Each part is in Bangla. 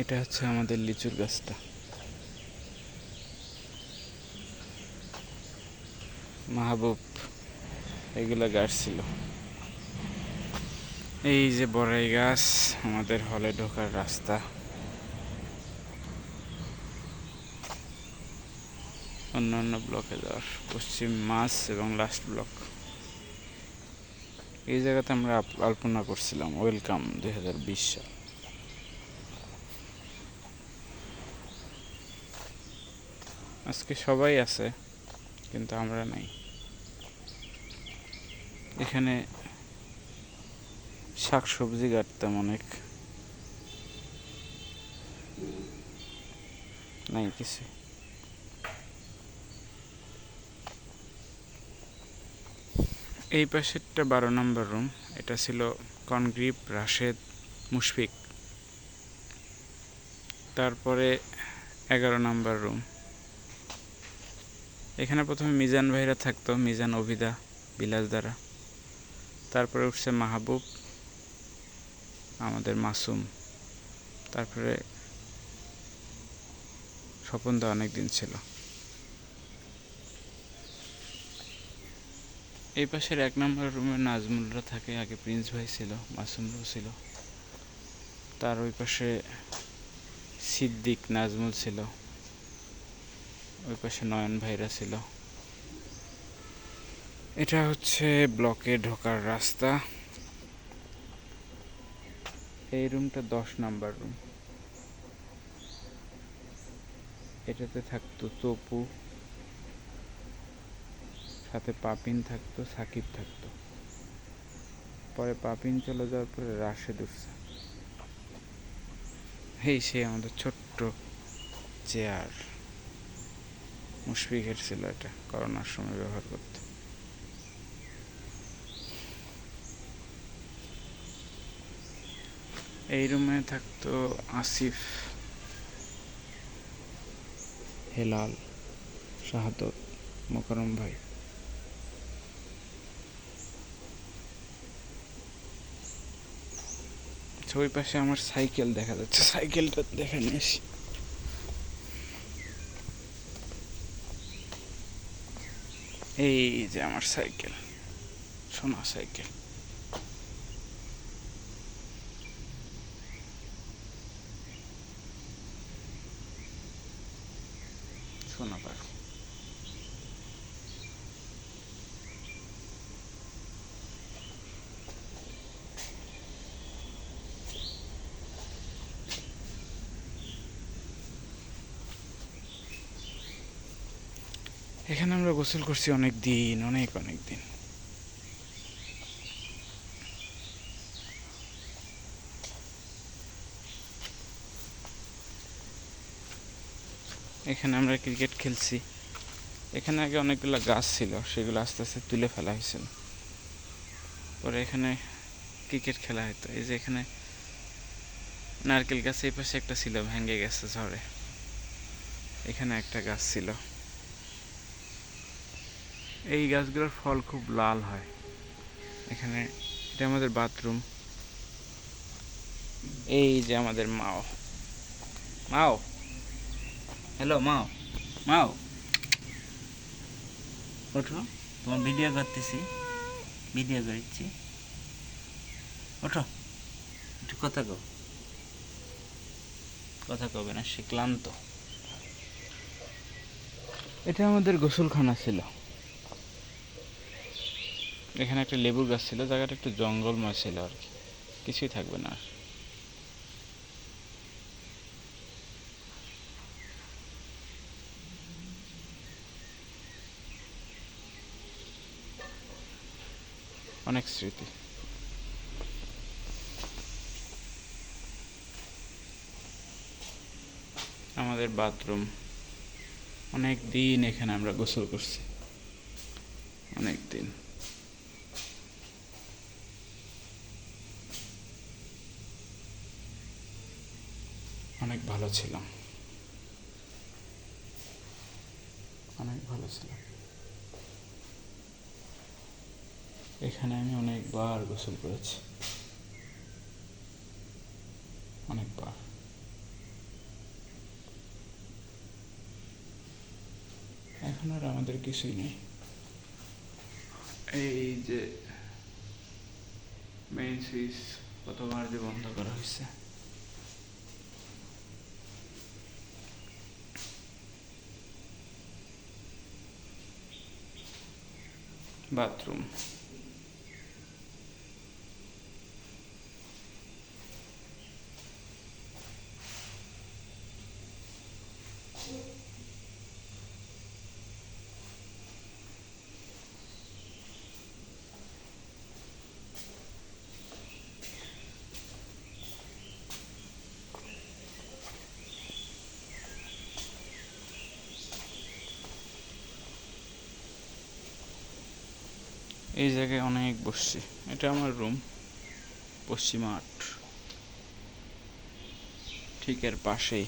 এটা হচ্ছে আমাদের লিচুর গাছটা। মাহবুব এগুলো গাছ ছিল এই যে বড়াই গাছ, আমাদের হলে ঢোকার রাস্তা। অন্যান্য ব্লকে যাওয়ার, পশ্চিম মাস এবং লাস্ট ব্লক এই জায়গাতে আমরা আলপনা করছিলাম। ওয়েলকাম দুই হাজার বিশ সাল। আজকে সবাই আছে, কিন্তু আমরা নাই। এখানে শাক সবজি কাটতাম অনেক। নাই কিছু। এই পাশেরটা বারো নম্বর রুম এটা ছিল কনগ্রিপ রাশেদ, মুশফিক। তারপরে এগারো নম্বর রুম এখানে প্রথমে মিজান ভাইরা থাকতো, মিজান অভিদা, বিলাস দ্বারা। তারপরে উঠছে মাহবুব, আমাদের মাসুম। তারপরে স্বপনদা অনেক দিন ছিল। এই পাশের এক নম্বর রুমে নাজমুলরা থাকে, আগে প্রিন্স ভাই ছিল, মাসুমরাও ছিল। তার ওই পাশে সিদ্দিক, নাজমুল ছিল। ওই পাশে নয়ন ভাইরা ছিল। এটা হচ্ছে ব্লকে ঢোকার রাস্তা। এই রুমটা দশ নাম্বার রুম। এটাতে থাকতো তপু সাথে পাপিন থাকতো, সাকিব থাকতো। পরে পাপিন চলে যাওয়ার পরে রাশেদ উঠছে। এই সে আমাদের ছোট্ট চেয়ার। মুশফিকের ছিল এটা করোনার সময় ব্যবহার করতে। এই রুমে থাকতো আসিফ হেলাল শাহাদত মোকারম ভাই। আচ্ছা, ওই পাশে আমার সাইকেল দেখা যাচ্ছে সাইকেলটা দেখে নিয়ে এই যে আমার সাইকেল সোনা সাইকেল। সোনা এখানে আমরা গোসল করছি অনেক দিন, অনেক অনেক দিন। এখানে আমরা ক্রিকেট খেলছি। এখানে আগে অনেকগুলো গাছ ছিল, সেগুলো আস্তে আস্তে তুলে ফেলা হয়েছিল। পরে এখানে ক্রিকেট খেলা হতো এই যে এখানে নারকেল গাছ এই পাশে একটা ছিল, ভেঙে গেছে ঝড়ে। এখানে একটা গাছ ছিল। এই গাছগুলোর ফল খুব লাল হয়। এখানে এটা আমাদের বাথরুম। এই যে আমাদের মাও। মাও? হ্যালো, মাও। মাও? ওঠো, তোমার ভিডিও করতেছি। ভিডিও করছি। ওঠো। একটু কথা কও। কথা কবে না, সে ক্লান্ত। এটা আমাদের গোসলখানা ছিল। এখানে একটা লেবু গাছ ছিল, জায়গাটা একটু জঙ্গলময় ছিল আর কি। কিছুই থাকবে না অনেক স্মৃতি। আমাদের বাথরুম। অনেক দিন এখানে আমরা গোসল করছি। অনেক দিন। অনেক ভালো ছিলাম। অনেক ভালো ছিলাম। এখানে আমি অনেকবার গোসল করেছি। অনেকবার। এখন আর আমাদের কিছুই নেই। এই যে মেইন সুইচ কতবার যে বন্ধ করা হয়েছে। বাথরুম এই জায়গায় অনেক বসছি। এটা আমার রুম পশ্চিমা আট। ঠিক এর পাশেই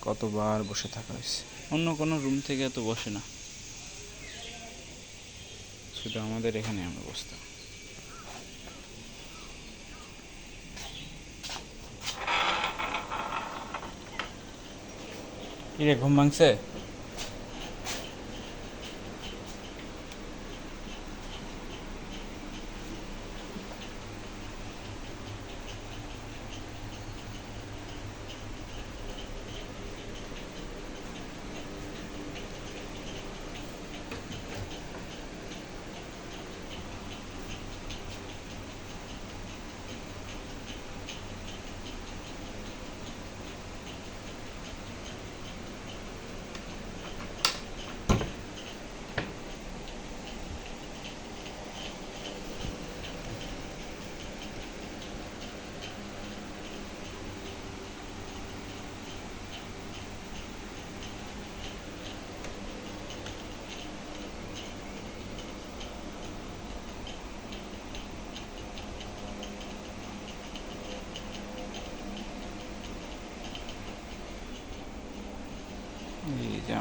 কতবার বসে থাকা হয়েছে। অন্য কোনো রুম থেকে এত বসে না। শুধু আমাদের এখানে আমরা বসতাম। কিরে, ঘুম ভাঙছে?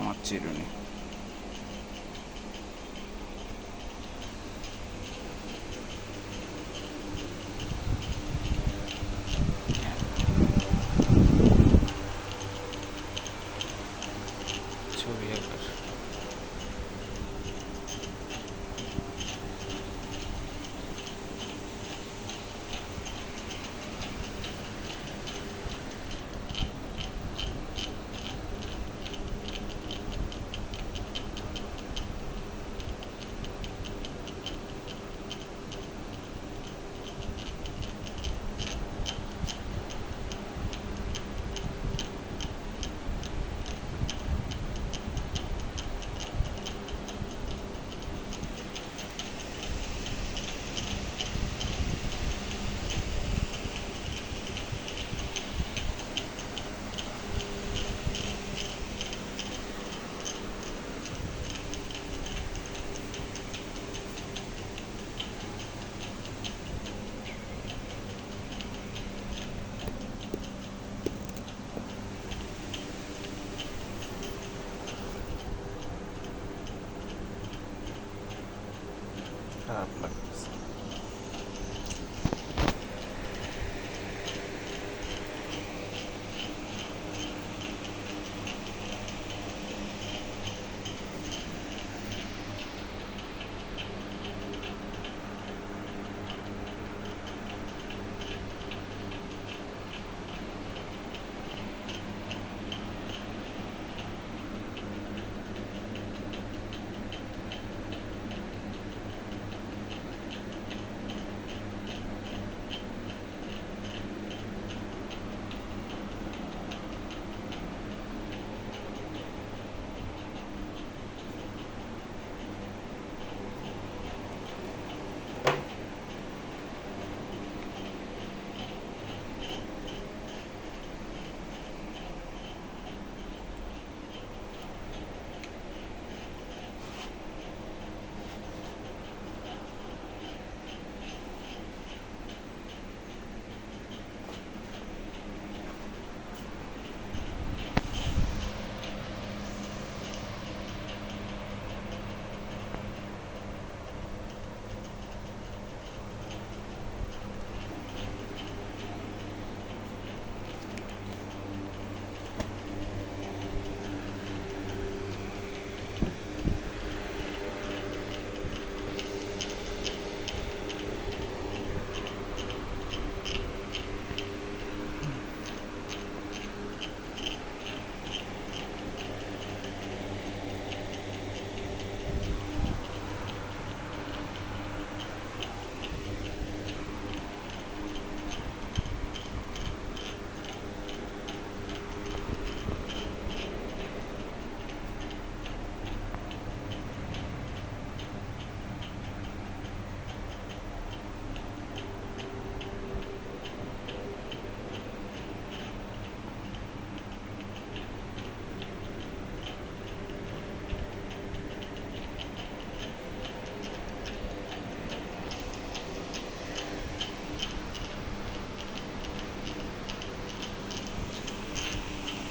এই যে আমার চিরুনি ছবি